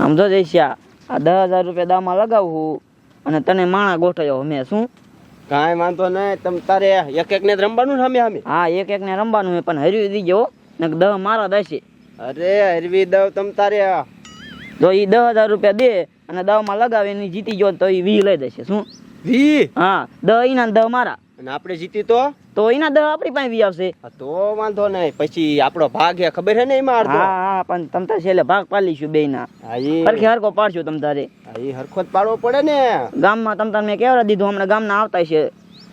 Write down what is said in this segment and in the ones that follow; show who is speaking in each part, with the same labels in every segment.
Speaker 1: આમ જો જઈશ્યા આ દસ હજાર રૂપિયા દામાં લગાવું અને તને માણા ગોઠવ્યો મેં શું?
Speaker 2: કાંઈ વાંધો નહીં તમ તારે એક એક ને જ રમવાનું સામે સામે
Speaker 1: હા એક એક ને રમવાનું છે પણ હરવી દીજો ને દહ મારા દેશે.
Speaker 2: અરે હરવી દવ તમ તારે
Speaker 1: જો એ દસ હજાર રૂપિયા દે અને દાવમાં લગાવીને જીતી ગયો તો એ વી લઈ દેશે શું?
Speaker 2: વી?
Speaker 1: હા દહ એના દહ મારા.
Speaker 2: અને આપણે જીતી તો?
Speaker 1: તો એના દહ આપણી પાસે વી આવશે.
Speaker 2: તો વાંધો નહીં. પછી આપણો ભાગ એ ખબર છે ને એમાં
Speaker 1: હા
Speaker 2: અડધો
Speaker 1: હા પણ તમ તારે છેલ્લે ભાગ પાડીશું બે ના
Speaker 2: હા
Speaker 1: હરખે હરખો પાડશું તમ તારે.
Speaker 2: હા, હરખો જ પાડવો પડે ને.
Speaker 1: ગામમાં તમ તારે મેં કેવડા દીધું? હમણાં ગામના આવતા છે.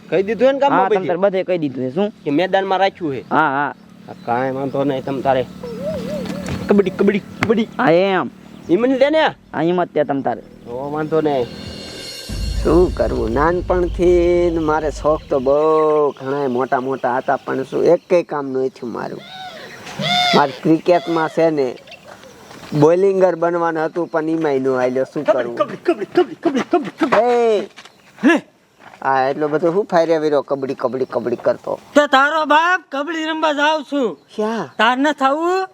Speaker 2: કહી દીધું હે ને ગામમાં
Speaker 1: તમ તારે બધે કહી દીધું છે શું?
Speaker 2: કે મેદાનમાં રાખ્યું છે?
Speaker 1: હા હા.
Speaker 2: હા, કાંઈ વાંધો નહીં તમ તારે. કબડ્ડી કબડ્ડી કબડ્ડી.
Speaker 1: હા એમ.
Speaker 2: ઈ લે ને.
Speaker 1: હા હિંમત ત્યાં તમ તારે.
Speaker 2: તો વાંધો નહીં.
Speaker 3: શું કરવું? નાનપણથી મારે શોખ તો બહુ ઘણા મોટા મોટા હતા પણ શું એક કઈ કામ નહીં થયું મારું. મારે ક્રિકેટમાં છે ને બોલિંગર બનવાનું હતું પણ એમાંય ન આલ્યો શું કરવું? એ! હા? એટલો બધો શું ફાયરે વીરો કબડી કબડી કબડી કરતો.
Speaker 4: તે તારો બાપ કબડી રમવા જાવ છું.
Speaker 3: ક્યાં?
Speaker 4: તાર ન થવું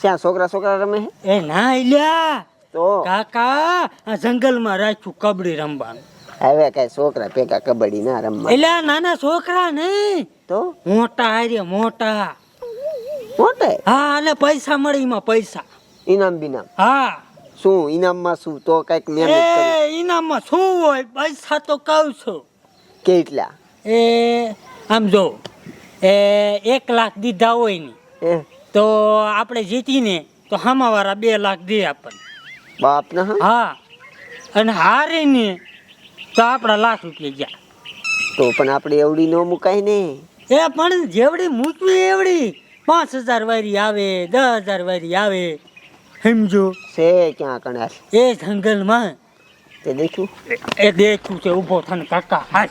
Speaker 3: ક્યાં? છોકરા છોકરા રમે?
Speaker 4: એ ના લ્યા
Speaker 3: તો?
Speaker 4: કાકા આ જંગલમાં રાખ્યું કબડી રમવાનું.
Speaker 3: હવે કઈ છોકરા ભેગા કબડ્ડી ના રમવા.
Speaker 4: એટલે નાના છોકરા નહીં
Speaker 3: તો?
Speaker 4: મોટા હારે મોટા.
Speaker 3: મોટે?
Speaker 4: હા અને પૈસા મળે એમાં પૈસા.
Speaker 3: ઇનામ બિનામ.
Speaker 4: હા.
Speaker 3: શું ઇનામમાં શું? તો કંઈક મહેનત કરી.
Speaker 4: ઇનામમાં શું હોય? પૈસા તો કહું છું.
Speaker 3: કેટલા?
Speaker 4: એ આમ જો એ એક લાખ દીધા હોય ને તો આપણે જીતીને તો હામાવાળા બે લાખ દે આપણને.
Speaker 3: બાપ ના હા.
Speaker 4: હા અને હારે ને તો આપણા લાખ રૂપિયા ગયા.
Speaker 3: તો પણ આપણે એવડી ન મુકાય ને.
Speaker 4: એ પણ જેવડી મૂકવી એવડી. પાંચ હજાર વારી આવે દસ હજાર વારી આવે. સમજો?
Speaker 3: છે ક્યાં કણાર
Speaker 4: એ જંગલમાં
Speaker 3: તે દેખ્યું?
Speaker 4: એ દેખ્યું છે ઊભો થઈને કાકા હાલ.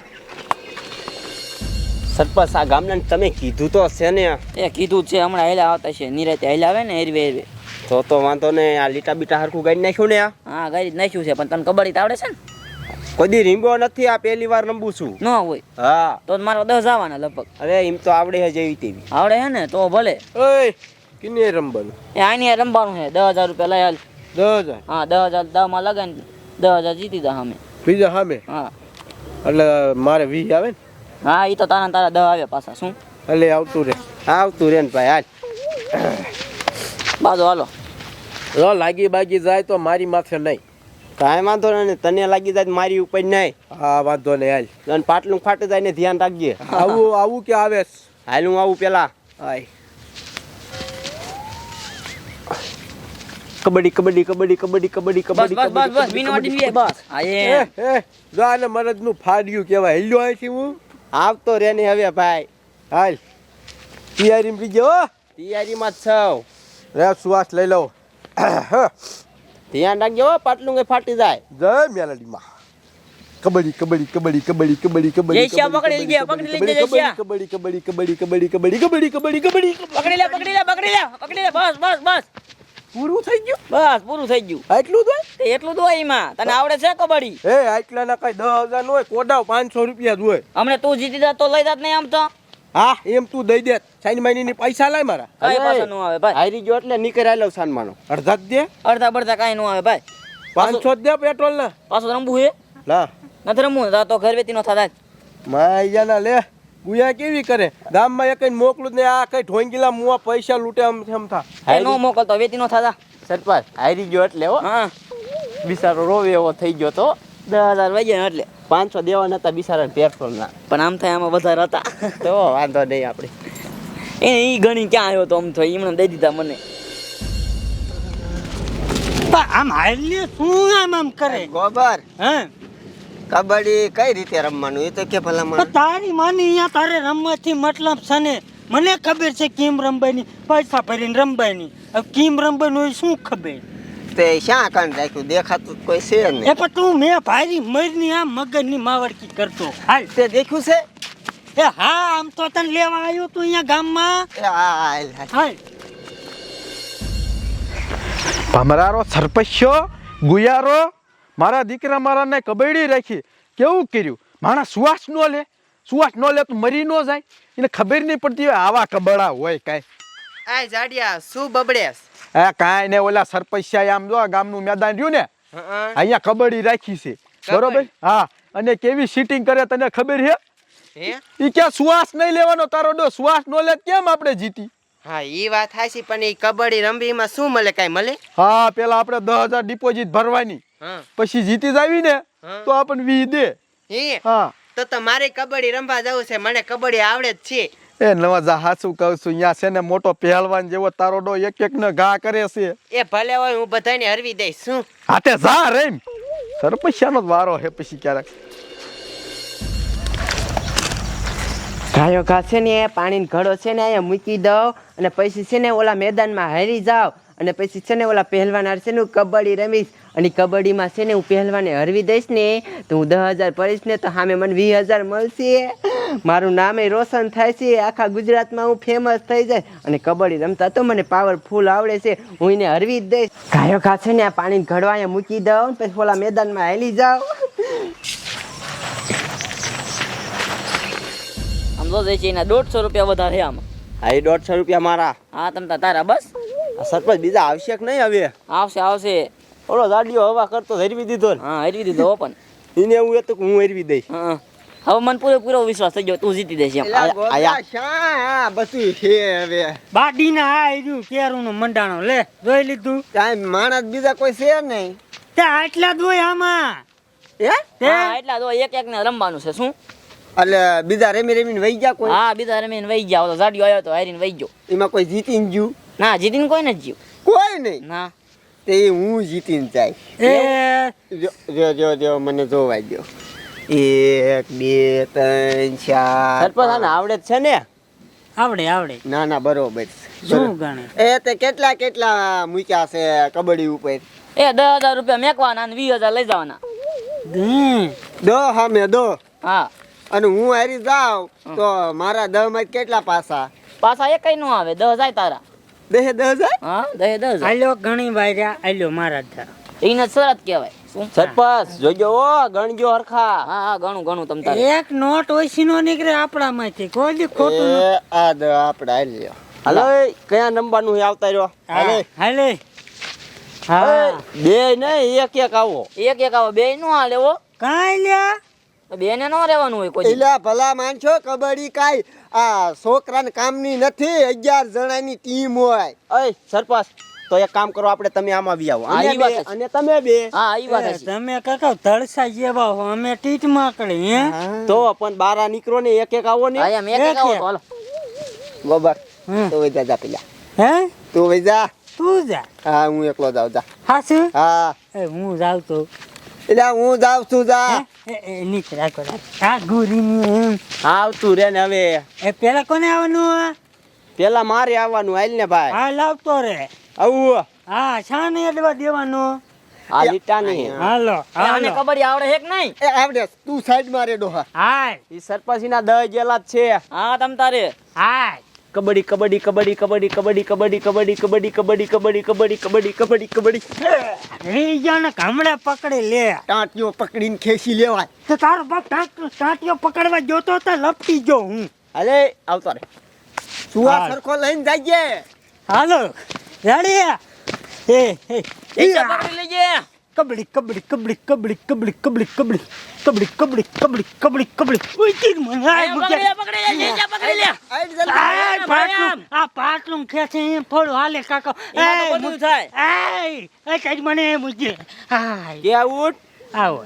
Speaker 2: સરપંચ આ ગામના તમે કીધું તો છે ને.
Speaker 1: એ કીધું છે હમણાં હેલા આવતા છે નિરાતે હેલા આવે ને હેરવે હેરવે.
Speaker 2: તો તો વાંધો નહીં આ લીટા બીટા હરખું ગાડી નાખ્યું ને આ?
Speaker 1: હા ગાડી નાખ્યું છે પણ તને કબડ્ડી આવડે છે ને?
Speaker 2: કોઈ રીંગો નથી આ પહેલી વાર રમવું છું.
Speaker 1: ન હોય.
Speaker 2: હા.
Speaker 1: તો મારો દસ આવવાના લગભગ.
Speaker 2: અરે એમ તો આવડે છે જેવી તેવી.
Speaker 1: આવડે છે ને તો ભલે.
Speaker 2: ઓય કિને રમવાનું?
Speaker 1: એ આની રમવાનું છે દસ હજાર રૂપિયા લઈ હાલ.
Speaker 2: દસ હજાર?
Speaker 1: હા દસ હજાર દસમાં લગાવીને દસ હજાર જીતી દા સામે
Speaker 2: બીજા સામે
Speaker 1: હા.
Speaker 2: એટલે મારે વી આવે ને?
Speaker 1: હા એ તો તારા તારા દસ આવ્યા પાછા શું?
Speaker 2: એટલે આવતું રે. આવતું રે ને ભાઈ હાલ.
Speaker 1: બાજુ હાલો.
Speaker 2: લાગી બાગી જાય તો મારી માથે નહીં. કાંઈ વાંધો નહીં તને લાગી જાય મારી ઉપર નહીં હા વાંધો નહીં હાલ. અને પાટલું ફાટી જાય ને ધ્યાન રાખજે.
Speaker 5: આવું આવું કે આવે?
Speaker 2: હાલ હું આવું પેલા.
Speaker 5: હાય.
Speaker 2: કબડ્ડી કબડ્ડી કબડ્ડી કબડ્ડી કબડ્ડી કબડ્ડી
Speaker 1: બસ બસ બસ વિનો વાટી બસ.
Speaker 5: આયે જો આને મરદનું ફાડ્યું કેવાય હેલ્યો અહીંથી હું.
Speaker 2: આવતો રે ને હવે ભાઈ.
Speaker 5: હાલ. તૈયારી માં બીજો
Speaker 2: તૈયારી માં છવ
Speaker 5: રે સુવાસ લઈ લઉં.
Speaker 2: ધ્યાન રાખજો પાટલું કઈ ફાટી જાય
Speaker 5: જય મેલડીમાં કબડ્ડી કબડ્ડી કબડ્ડી કબડ્ડી કબડ્ડી કબડ્ડી
Speaker 1: જયશ્યા પકડી લીજે, પકડી લીજે, જયશ્યા.
Speaker 5: કબડ્ડી કબડ્ડી કબડ્ડી કબડ્ડી કબડ્ડી કબડ્ડી કબડ્ડી કબડ્ડી
Speaker 1: પકડી લે પકડી લે પકડી લે પકડી લે બસ બસ બસ
Speaker 5: પૂરું થઈ ગયું
Speaker 1: બસ પૂરું થઈ ગયું
Speaker 5: આટલું
Speaker 1: તો એટલું તો એમાં તને આવડે છે કબડ્ડી
Speaker 5: એ આટલા ના કઈ દસ હજાર નો હોય કોડાવ પાંચસો રૂપિયા જ હોય
Speaker 1: અમને તું જીતી જાત તો લઈ જાત નહીં આમ તો
Speaker 5: હા? એમ તું દઈ દે. સાઈન મહિની ની પૈસા લાય મારા.
Speaker 1: કઈ પાછા નું આવે ભાઈ?
Speaker 2: હારી ગયો એટલે નીકળ આલો સાનમાનો.
Speaker 5: અડધા જ દે.
Speaker 1: અડધા બડધા કઈ નું આવે ભાઈ.
Speaker 5: પાંચસો જ દે પેટ્રોલ ના
Speaker 1: પાછો રમવું હે?
Speaker 5: લા.
Speaker 1: નથી રમવું ને તો ઘર વેતી નો થતા
Speaker 5: માયાના લે. ગુયા કેવી કરે? ગામમાં એક મોકલું ને આ કઈ ઢોંગીલા મુવા પૈસા લૂટે આમ એમ થા.
Speaker 1: એ નો મોકલતો વેતી નો થતા
Speaker 2: સરપંચ હારી ગયો એટલે હો.
Speaker 1: હા.
Speaker 2: બિસારો રોવે એવો થઈ ગયો તો.
Speaker 1: દસ હજાર વાગ્યા એટલે.
Speaker 2: પાંચસો દેવા નતા બિચારા પેટ્રોલના.
Speaker 1: પણ આમ થાય આમાં વધારે હતા.
Speaker 2: તો વાંધો નહીં આપણે.
Speaker 1: એ એ ગણી ક્યાં આવ્યો તો આમ તો એમણે દઈ દીધા મને.
Speaker 4: આમ હાલ શું આમ આમ કરે?
Speaker 3: ગોબર.
Speaker 4: હે?
Speaker 3: કબડ્ડી કઈ રીતે રમવાનું? એ તો કે ભલા મને
Speaker 4: તારી માની અહીંયા તારે રમવાથી મતલબ છે ને મને ખબર છે કેમ રમવાની પૈસા ભરીને રમવાની. હવે કેમ રમવાનું હોય શું ખબર?
Speaker 3: તે શ્યાં કાન રાખ્યું? દેખાતું કોઈ છે
Speaker 4: એ પણ તું મેં ભારી મરની આ મગજની માવડકી કરતો. હાલ.
Speaker 3: તે દેખ્યું છે?
Speaker 4: એ હા આમ તો તને લેવા આવ્યો તું અહીંયા ગામમાં.
Speaker 3: હાલ હાલ.
Speaker 5: ભમરારો સરપશ્યો ગુયારો મારા દીકરા મારાને કબડી રાખી. કેવું કર્યું? મારા સુવાસ નો લે. સુવાસ નો લે તો મરી નો જાય. એને ખબર નહીં પડતી હોય આવા કબડા હોય કાંઈ.
Speaker 2: આ જાડિયા શું બબડેસ
Speaker 5: હે કાંઈ ને ઓલા સરપંચિયા આમ જો ગામનું મેદાન રહ્યું ને અહીંયા કબડ્ડી રાખી છે. બરોબર. હા. અને કેવી સીટિંગ કરે તને ખબર છે ઈ કે સુવાસ નહીં લેવાનો તારો ડો? સુવાસ નો લે કેમ આપણે જીતી?
Speaker 6: હા ઈ વાત હાસી પણ ઈ કબડ્ડી રમવીમાં શું મળે કાઈ મળે?
Speaker 5: હા પેલા આપણે દસ હજાર ડિપોઝિટ ભરવાની. પછી જીતી જાવી ને તો આપણને વી દે.
Speaker 6: હે?
Speaker 5: હા.
Speaker 6: તો તમારે કબડ્ડી રમવા જવું છે મને કબડ્ડી આવડે જ છે.
Speaker 5: એ નવાજા જહાસું કહું છું અહીંયા છે ને મોટો પહેલવાન જેવો તારો ડો એક એક ને ઘા કરે છે.
Speaker 6: એ ભલે હોય હું બધાને હરવી દઈશ શું?
Speaker 5: હાથે જા રેમ. સરપંચિયાનો જ વારો હે પછી ક્યારેક.
Speaker 6: ગાયો ઘા છે ને એ પાણીનો ઘડો છે ને અહીંયા મૂકી દઉં અને પછી છે ને ઓલા મેદાનમાં હારી જાવ અને પછી છે ને ઓલા પહેલવાન હારે છે ને કબડ્ડી રમીશ. અને કબડ્ડીમાં છે ને હું પહેલવાને હરવી દઈશ ને તો હું દસ હજાર પડીશ ને તો સામે મને વીસ હજાર મળશે. મારું નામે રોશન થાય છે આખા ગુજરાતમાં હું ફેમસ થઈ જાય. અને કબડ્ડી રમતા તો મને પાવરફુલ આવડે છે હું એને હરવી જ દઈશ. ગાયો છે ને આ પાણી ઘડવા અહીંયા મૂકી દઉં પછી ઓલા મેદાનમાં હેલી જાઉં.
Speaker 1: આમ તો છે એના દોઢસો રૂપિયા વધારે આમાં.
Speaker 6: હા એ દોઢસો રૂપિયા મારા.
Speaker 1: હા તમ તારા બસ.
Speaker 6: આ સરપંચ બીજા આવશ્યક નહીં હવે?
Speaker 1: આવશે આવશે.
Speaker 6: ઓલો દાડીઓ હવા કરતો હરવી દીધો ને.
Speaker 1: હા હરવી દીધો પણ.
Speaker 6: એને એવું હતું કે હું હરવી દઈશ.
Speaker 1: હા હવે મને પૂરેપૂરો વિશ્વાસ થઈ ગયો તું જીતી દેશ એમ.
Speaker 2: બધું છે હવે?
Speaker 4: બાડીના આ રહ્યું નું મંડાણો. લે જોઈ લીધું?
Speaker 2: કાંઈ માણસ બીજા કોઈ છે નહીં?
Speaker 4: તે આટલા હોય આમાં.
Speaker 2: હે?
Speaker 4: તે
Speaker 1: હા એટલા એક એક ને રમવાનું છે શું?
Speaker 2: એટલે બીજા રમી રમીને વહી ગયા કોઈ?
Speaker 1: હા બીજા રમીને વહી ગયા. ઓલો જાડિયો આવ્યો તો હારીને વહી ગયો.
Speaker 2: એમાં કોઈ જીતીને ગયું?
Speaker 1: ના જીતીને કોઈ નથી જીવ
Speaker 2: કોઈ નહીં?
Speaker 1: ના.
Speaker 2: તે હું જીતીને જાય
Speaker 4: એ
Speaker 2: જો જો જો મને જોવા ગયો એક બે ત્રણ ચાર
Speaker 6: સરપંચ આને આવડે જ છે ને?
Speaker 4: આવડે આવડે.
Speaker 2: ના ના બરોબર
Speaker 4: શું ગણે?
Speaker 2: એ તે કેટલા કેટલા મૂક્યા છે કબડ્ડી ઉપર?
Speaker 1: એ દસ હજાર રૂપિયા મેકવાના અને વીસ હજાર લઈ જવાના.
Speaker 4: હમ.
Speaker 2: હા મેં દો.
Speaker 1: હા.
Speaker 2: અને હું હારી જાઉં તો મારા દહમાં કેટલા પાસા?
Speaker 1: પાછા એક નો આવે દસ જાય તારા.
Speaker 2: દહે દસ
Speaker 1: હા દસ દસ
Speaker 4: આલ્યો ઘણી વાર્યા આલ્યો મારા થા.
Speaker 1: એને શરત કહેવાય
Speaker 6: સરપંચ જોજો ઓ ગણજો હરખા.
Speaker 1: હા હા ઘણું ઘણું તમ તારે.
Speaker 4: એક નોટ ઓછીનો નીકળે આપણામાંથી કોઈ દી ખોટું
Speaker 2: આ દ આપણે હાલી. લ્યો
Speaker 6: હાલો કયા નંબરનું આવતા રહ્યો?
Speaker 4: હા, હાલે. હા.
Speaker 6: બે નહીં એક એક આવો.
Speaker 1: એક એક આવો. બે નો હાલે હો.
Speaker 4: કાઈ લ્યા?
Speaker 1: બે ને નો રહેવાનું હોય કોઈ
Speaker 2: એલા ભલા માનશો કબડ્ડી કાઈ આ છોકરાને કામની નથી અગિયાર જણાની ટીમ હોય.
Speaker 6: અય સરપંચ તો એક કામ કરો આપણે તમે આમાં આવી આવો.
Speaker 1: આ વાત
Speaker 6: અને તમે બે.
Speaker 1: હા આ વાત
Speaker 4: તમે કાકા ધડસા જેવા હો અમે ટીટ માકડી હે?
Speaker 6: તો પણ બારા નીકળો ને એક એક આવો ને.
Speaker 1: હા એમ એક એક આવો તો હાલો.
Speaker 2: ગોબર તો વેજા જા પેલા.
Speaker 4: હે?
Speaker 2: તું વેજા
Speaker 4: તું જા.
Speaker 2: હા હું એકલો જાઉં જા. હા.
Speaker 4: એ હું જાઉં તો.
Speaker 2: એટલે હું જાઉં છું જા.
Speaker 4: હે? રાખો રાખો. આ ગુરીની.
Speaker 6: આવતું રે ને હવે.
Speaker 4: એ પેલા કોને આવવાનું
Speaker 6: પેલા મારે આવવાનું હાલ ને ભાઈ.
Speaker 4: હા લાવતો રે.
Speaker 6: આવું
Speaker 4: હા. શા નહીં એટલે દેવાનું.
Speaker 6: આ લીટા નહીં
Speaker 4: હાલો
Speaker 1: આને ખબર આવડે હેક નહીં?
Speaker 2: એ આવડે તું સાઈડમાં રેડો હા.
Speaker 4: હાય.
Speaker 6: ઈ સરપંચી ના દહ જેલા છે.
Speaker 1: હા તમ તારે.
Speaker 4: હાય.
Speaker 6: કબડ્ડી કબડ્ડી કબડ્ડી કબડ્ડી કબડ્ડી કબડ્ડી કબડ્ડી કબડ્ડી કબડ્ડી કબડ્ડી કબડ્ડી કબડ્ડી કબડ્ડી કબડ્ડી
Speaker 4: રહી જાઓ ને હમણાં પકડી લે
Speaker 2: ટાંટિયો પકડીને ખેંચી લેવાય
Speaker 4: તો તારો બાપ ટાંટ- ટાંટિયો પકડવા જોતો તો લપટી ગયો હું
Speaker 6: અલે આવતો રે
Speaker 4: સુવા
Speaker 2: સરખો લઈને જઈએ
Speaker 4: હાલો રેડી એ એ
Speaker 1: પકડી લેજે
Speaker 4: કબડી કબડી કબડી કબડી કબડી કબડી કબડી કબડી કબડી કબડી કબડી કબડી ઉઈ તીર મને આય
Speaker 1: પકડી લે
Speaker 4: બુકે
Speaker 1: પકડી લે જીજા પકડી લે
Speaker 2: આઈ જલ્દી.
Speaker 4: આય પાટલું આ પાટલું ખેંચે એમ થોડું હાલે કાકા
Speaker 1: એમાં તો
Speaker 4: એય,
Speaker 1: બધું
Speaker 4: મુ-
Speaker 1: થાય.
Speaker 4: એય એ કઈ મને મુજે હાય
Speaker 6: કે આવું
Speaker 4: આવો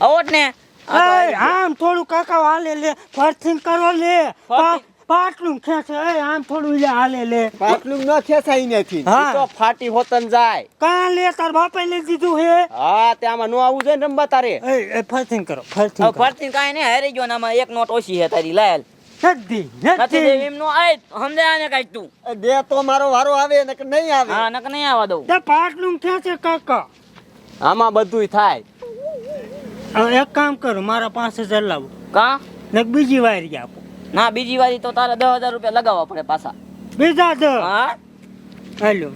Speaker 1: આવોટ ને આ તો
Speaker 4: એય, આમ થોડું કાકા હાલે લે ફરથી કરો લે પા- પાટલું ખેંચે એય, આમ થોડું લે હાલે લે.
Speaker 2: પાટલું ન ખેંચાય નથી.
Speaker 6: તો ફાટી હોતન જાય.
Speaker 4: કાં લે તાર બાપે લઈ દીધું હે?
Speaker 6: હા તે આમાં નો આવું જોઈએ ને રમવા તારે.
Speaker 4: એ એ કરો ફરથી
Speaker 1: હવે
Speaker 4: કરો.
Speaker 1: ફરતી કાંઈ નહીં હારી ગયો ને આમાં એક નોટ ઓછી હે તારી લાયલ
Speaker 4: નથી
Speaker 1: નથી
Speaker 4: નથી.
Speaker 1: દેવી એમનો આય સમજાય ને કાંઈક તું?
Speaker 2: એ દે તો મારો વારો આવે ને કે નહીં આવે.
Speaker 1: હા નક નહીં આવવા દઉં.
Speaker 4: તે પાટલું ખેંચે કાકા.
Speaker 6: આમાં બધુંય થાય.
Speaker 4: હવે એક કામ કરો મારા પાંચ હજાર લાવો
Speaker 1: કા?
Speaker 4: ને બીજી વાયરી આપો.
Speaker 1: ના બીજી વારી તો તારે દસ હજાર રૂપિયા લગાવવા પડે પાછા.
Speaker 4: બીજા દસ
Speaker 1: હા?
Speaker 4: હાલો.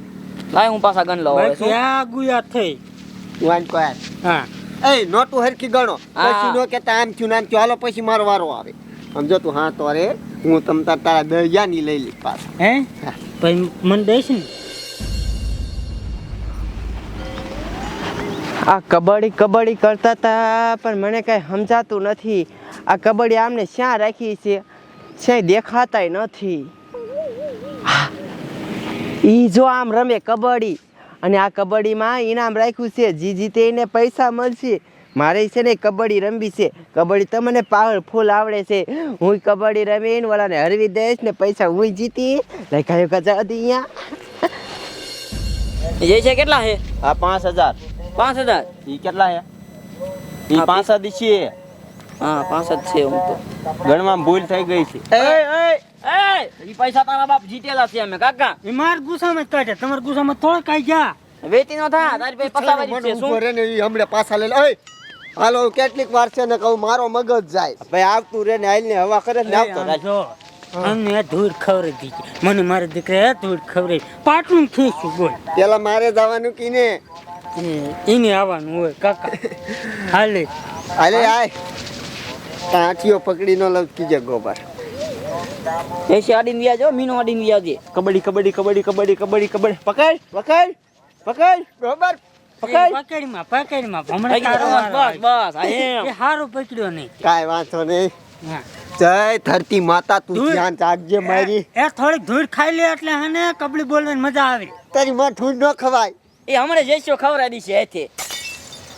Speaker 1: લાય હું પાછા ગણ લઉં ક્યાં
Speaker 4: આ ગુયા થઈ.
Speaker 2: વાન કોઈ
Speaker 4: હા.
Speaker 2: એ નોટું હરખી ગણો. પછી નો કે આમ થયું ને આમ થયું. હાલો પછી મારો વારો આવે. સમજો તું હા તો અરે હું તમ તાર તારા દરિયાની લઈ લઈ પાછા.
Speaker 4: હે? પછી મને દઈશ ને.
Speaker 6: આ કબડ્ડી કબડ્ડી કરતા હતા પણ મને કાંઈ સમજાતું નથી. આ કબડ્ડી આમને શ્યાં રાખી છે? ક્યાંય દેખાતાય નથી. ઈ જો આમ રમે કબડ્ડી અને આ કબડ્ડીમાં ઇનામ રાખ્યું છે જી જીતે એને પૈસા મળશે. મારે છે ને કબડ્ડી રમવી છે. કબડ્ડી તમને પાવરફુલ આવડે છે. હું કબડ્ડી રમીને ઓલાને હરવી દઈશ ને પૈસા હું જીતી. લખાયો કચા હતી અહીંયા.
Speaker 1: જે છે કેટલા છે?
Speaker 2: આ પાંચ હજાર.
Speaker 1: પાંચ હજાર?
Speaker 2: એ કેટલા છે? એ
Speaker 1: હા,
Speaker 2: પાંચ હજાર છે.
Speaker 1: હા પાંચ જ છે હું તો.
Speaker 2: ગણવામાં ભૂલ થઈ ગઈ છે.
Speaker 1: એ ઈ પૈસા તારા બાપ જીતેલા છે અમે કાકા.
Speaker 4: એ માર ગુસામાં જ કાઢે તમારા ગુસામાં થોડા કાઈ ગયા.
Speaker 1: વેચી નો થા તારી પાસે પતાવારી છે શું?
Speaker 2: કરે ને ઈ હમણે પાછા લઈ લે ઓય હાલો કેટલીક વાર છે ને કહું મારો મગજ જાય. ભાઈ આવતું રે ને હાલ ને હવા કરે ને આવતો
Speaker 4: રાજો અમને ધૂળ ખવરે દીધી. મને મારા દીકરા ધૂળ ખવરે પાટલું ખીચું બોલ.
Speaker 2: પેલા મારે જવાનું કીને
Speaker 4: એ- એને આવવાનું હોય કાકા. હાલે.
Speaker 2: હાલે આય ટાંટીઓ પકડી નો લવ કીજે ગોબર
Speaker 1: એસી અડીને વ્યાજો મીનો અડીને વ્યાજે
Speaker 2: કબડ્ડી કબડ્ડી કબડ્ડી કબડ્ડી કબડ્ડી કબડ્ડી. પકડ પકડ પકડ. બરોબર? પકડ.
Speaker 4: પકડીમાં પકડીમાં
Speaker 1: બસ બસ બસ આ
Speaker 4: આવ્યો.
Speaker 1: એમ.
Speaker 4: એ હારું પકડ્યો નહીં.
Speaker 2: કાંઈ વાંધો નહીં. જય ધરતી માતા તું ધ્યાન રાખજે મારી.
Speaker 4: એ થોડીક ધૂળ ખાઈ લે એટલે હને કબડી બોલવાની મજા આવે.
Speaker 2: તારી માં ઠૂંડ ન ખવાય.
Speaker 1: એ હમણે જઈશો ખવડાવી દીશે એથી.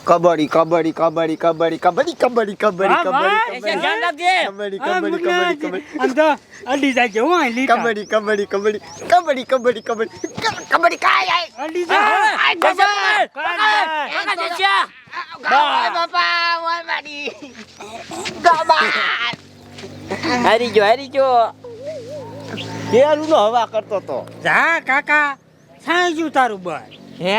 Speaker 2: કબડ્ડી કબડ્ડી કબડ્ડી કબડ્ડી કબડ્ડી કબડ્ડી કબડ્ડી
Speaker 4: વાહ, વાહ.
Speaker 2: કબડ્ડી
Speaker 1: એસી ધ્યાન રાખજે
Speaker 2: કબડ્ડી
Speaker 4: આ
Speaker 2: કબડ્ડી
Speaker 4: મુન્ના
Speaker 2: કબડ્ડી કબડ્ડી
Speaker 4: આમ તો અડી જાય છે, હું અહીં લીટા.
Speaker 2: કબડ્ડી કબડ્ડી કબડ્ડી કબડ્ડી કબડ્ડી કબડ્ડી કબડ્ડી કાય આય
Speaker 4: અડી જાય.
Speaker 1: આ, જશે પકડ,
Speaker 4: કાઢ
Speaker 1: પકડ.
Speaker 4: જાય.
Speaker 1: કાકા જશે. હારી ગયો હારી ગયો
Speaker 2: કેરું નો હવા કરતો તો
Speaker 4: જા કાકા સાંઈ ગયું તારું બસ
Speaker 6: હે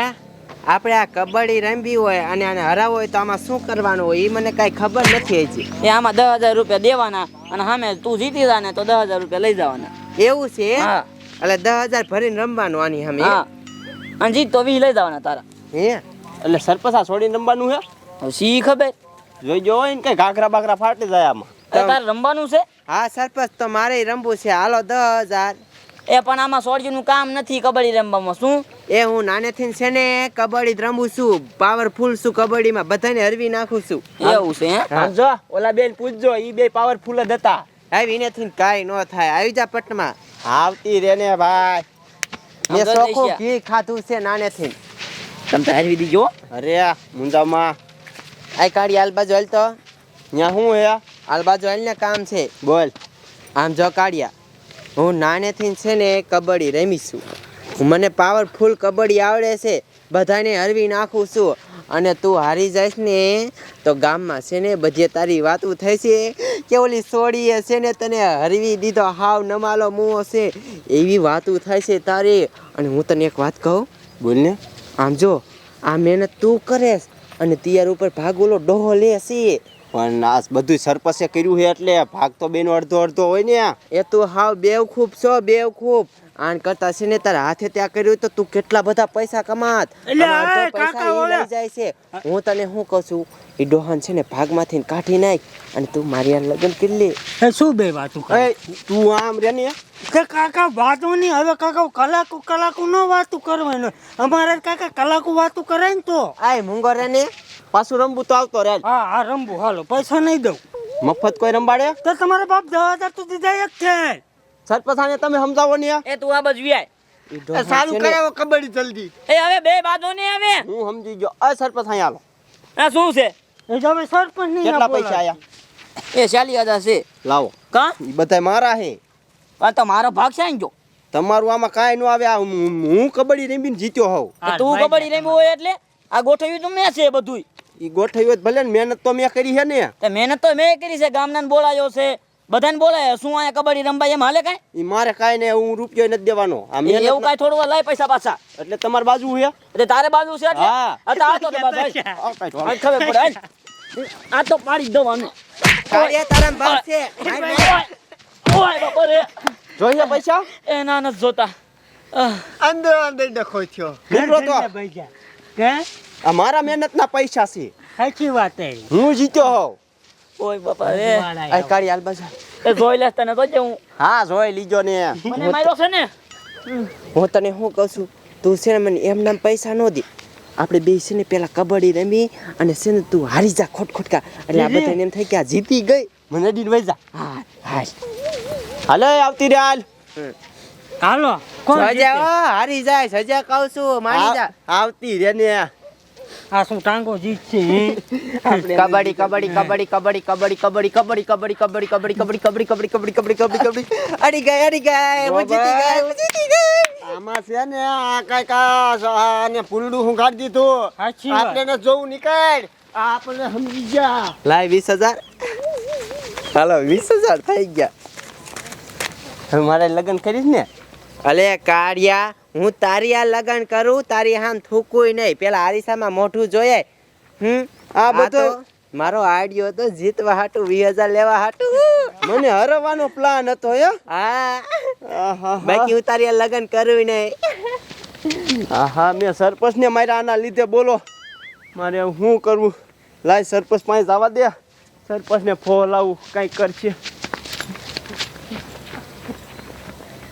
Speaker 6: આપણે આ કબડ્ડી રમવી હોય અને આને હરાવવો હોય તો આમાં શું કરવાનું હોય એ મને કાંઈ ખબર નથી હજી.
Speaker 1: એ આમાં દસ હજાર રૂપિયા દેવાના અને સામે તું જીતી જા ને તો દસ હજાર રૂપિયા લઈ જવાના.
Speaker 6: એવું છે?
Speaker 1: હા.
Speaker 6: એટલે દસ હજાર ભરીને રમવાનું આની સામે?
Speaker 1: હા. અને જીત તો વી લઈ જવાના તારા.
Speaker 6: હે?
Speaker 2: એટલે સરપસા છોડીને રમવાનું હે?
Speaker 1: હવે શી ખબર?
Speaker 2: જોઈ જો હોય ને કઈ ઘાઘરા બાઘરા ફાટી જાય આમાં.
Speaker 1: તારે રમવાનું છે?
Speaker 6: હા સરપંચ તો મારે રમવું છે. હાલો દસ હજાર.
Speaker 1: એ પણ આમાં સોળજીનું કામ નથી કબડ્ડી રમવામાં શું?
Speaker 6: એ હું નાનેથી છે ને કબડ્ડી રમું છું. પાવરફુલ છું કબડ્ડીમાં. બધાને હરવી નાખું છું.
Speaker 1: એવું છે
Speaker 2: જો ઓલા બેન પૂછજો ઈ બે પાવરફુલ જ હતા.
Speaker 6: આવી નથી કાંઈ ન થાય. આવી જા પટમાં.
Speaker 2: આવતી રે ને ભાઈ.
Speaker 6: મેં
Speaker 1: સોખો
Speaker 6: ઘી ખાધું છે નાનેથી
Speaker 1: તમ તો હારવી દીજો.
Speaker 2: અરે મુંજામાં.
Speaker 6: આ કાઢી હાલ બાજુ હાલ તો.
Speaker 2: ત્યાં શું હે?
Speaker 6: હાલ બાજુ હાલ ને કામ છે.
Speaker 2: બોલ.
Speaker 6: આમ જો કાઢ્યા હું નાનેથી છે ને કબડ્ડી રમીશું મને પાવરફુલ કબડ્ડી આવડે છે બધાને હરવી નાખું છું. અને તું હારી જઈશ ને તો ગામમાં છે ને બધે તારી વાતું થઈ છે. કે ઓલી સોડીએ છે ને તને હરવી દીધો હાવ નમાલો મુઓ છે. એવી વાતું થાય છે તારી. અને હું તને એક વાત કહું?
Speaker 2: બોલ ને.
Speaker 6: આમ જો આ મહેનત તું કરેશ અને તિયાર ઉપર ભાગ ઓલો ડોહો લે છે.
Speaker 2: પણ આ બધું સરપસે કર્યું છે એટલે ભાગ તો બેનો અડધો અડધો હોય ને
Speaker 6: એ તું હાવ બેવખૂબ છો બેવખૂબ આન કરતા છે ને તારા હાથે ત્યાં કર્યું તો તું કેટલા બધા પૈસા કમાત. પૈસા જાય છે. હું તને શું કહું છું? એ ડોહાન છે ને ભાગમાંથી કાઢી નાખ અને તું મારી આ લગ્ન કરી લે.
Speaker 4: શું બે વાતું
Speaker 2: તું આમ રે ને.
Speaker 4: કાકા વાતો નહીં હવે કાકા કલાકો કલાકો ન વાતું કરવાનું અમારે કાકા કલાકો વાતું કરે ને તો.
Speaker 6: આય મુંગો રે ને.
Speaker 2: પાછું રમવું તો આવતો રે.
Speaker 4: હા હા રમવું. હાલો પૈસા નહીં દઉં.
Speaker 2: મફત કોઈ રંબાડે?
Speaker 4: તો તમારા બાપ હજાર તો દીધા એક છે.
Speaker 2: સરપસાને તમે સમજાવો ને
Speaker 1: એ તું આ બાજુ આય.
Speaker 2: સારું કરાવો કબડ્ડી જલ્દી.
Speaker 1: એ હવે બે બાજુ ને હવે
Speaker 2: હું સમજી ગયો. અ સરપસ અહીં હાલો.
Speaker 1: આ શું છે?
Speaker 4: એ જો મે સરપંચ નહીં
Speaker 2: કેટલા પૈસા આયા?
Speaker 1: એ ચાલી હજાર છે.
Speaker 2: લાવો.
Speaker 1: કા?
Speaker 2: એ બધા મારા હે.
Speaker 1: આ તો મારો ભાગ છે જો.
Speaker 2: તમારું આમાં કાંઈ ન આવે. આ હું કબડ્ડી રમીને જીત્યો હોઉં.
Speaker 4: હા,
Speaker 1: તું કબડ્ડી રમ્યું હોય એટલે આ ગોઠવ્યું તો મેં છે બધુંય.
Speaker 2: ઈ ગોઠવ્યો ભલે ને મહેનત તો મેં કરી છે ને.
Speaker 1: તે મહેનત તો મેં કરી છે ગામના બોલાયો છે. બધાને બોલાયો. શું અહીંયા કબડ્ડી રમવાય એમ હાલે કાંઈ?
Speaker 2: ઈ મારે કાંઈ ને હું રૂપિયો નથી દેવાનો. આ મહેનત
Speaker 1: એવું કાંઈ થોડું લાય પૈસા પાછા.
Speaker 2: એટલે તમારી બાજુ છે
Speaker 1: એટલે તારે બાજુ છે એટલે?
Speaker 2: હા.
Speaker 1: આ તો બાજુ ખબર પડે આ તો પાડી દેવાનું
Speaker 6: કાળિયા તારા બાપ છે.
Speaker 1: ઓય, બાપા રે.
Speaker 2: જોઈએ પૈસા.
Speaker 1: એ ના નથી જોતા.
Speaker 2: અંદર અંદર ડખો થયો. નીકળો તો.
Speaker 4: ભાઈ ગયા કે
Speaker 2: આ મારા મહેનતના પૈસા છે.
Speaker 4: સાચી વાત છે
Speaker 2: હું જીત્યો હોઉં.
Speaker 1: ઓય બાપા રે
Speaker 6: આય કાઢી હાલ બાજુ.
Speaker 1: એ જોઈ લેસ તને તો હું.
Speaker 2: હા જોઈ લીજો ને.
Speaker 1: મને માર્યો છે ને?
Speaker 6: હું તને શું કહું છું? તું છે ને મને એમ નામ પૈસા ન દે. આપણે બે છે ને પેલા કબડ્ડી રમી અને છે ને તું હારી જા ખોટ ખોટકા એટલે આ
Speaker 4: જી.
Speaker 6: બધાને એમ થાય કે આ જીતી ગઈ.
Speaker 2: મને દીન વઈ જા.
Speaker 6: હા હા
Speaker 2: હાલે આવતી રે હાલ.
Speaker 4: હાલો કોણ
Speaker 6: સજા હારી જાય સજા કહું છું માની જા.
Speaker 2: આવતી રે ને.
Speaker 4: આ શું ટાંગો જીતશે હે?
Speaker 6: કબડ્ડી કબડ્ડી કબડ્ડી કબડ્ડી કબડ્ડી કબડ્ડી કબડ્ડી કબડ્ડી કબડ્ડી કબડ્ડી કબડ્ડી કબડ્ડી કબડ્ડી કબડ્ડી કબડ્ડી કબડ્ડી અડી ગઈ અડી ગઈ હું જીતી ગઈ હું જીતી ગઈ
Speaker 2: આમાં છે ને આ કઈ કા ને પુલડું હું કાઢી દીધું
Speaker 4: સાચી
Speaker 2: આપણે ને જોવું નીકળ આપણે સમજી ગયા
Speaker 6: લાય વીસ હજાર હાલો વીસ હજાર થઈ ગયા
Speaker 2: હવે મારે લગ્ન કરીશ ને
Speaker 6: અલે કાળિયા હું તારી આ લગન કરું તારી હામ થૂકું નહીં. પેલા આરીસામાં મોઢું જોઈએ હમ?
Speaker 2: આ બધો
Speaker 6: મારો આઈડિયો હતો જીતવા હાટું વીસ હજાર લેવા હાટું.
Speaker 2: મને હરવાનો પ્લાન હતો યો
Speaker 6: હા. બાકી હું તારી આ લગન કરવી નહીં.
Speaker 2: આહા મેં સરપંચ ને માર્યા આના લીધે બોલો. મારે શું કરવું? લાય સરપંચ પાસે જવા દે. સરપંચ ને ફોન લાવું કંઈક કરશે.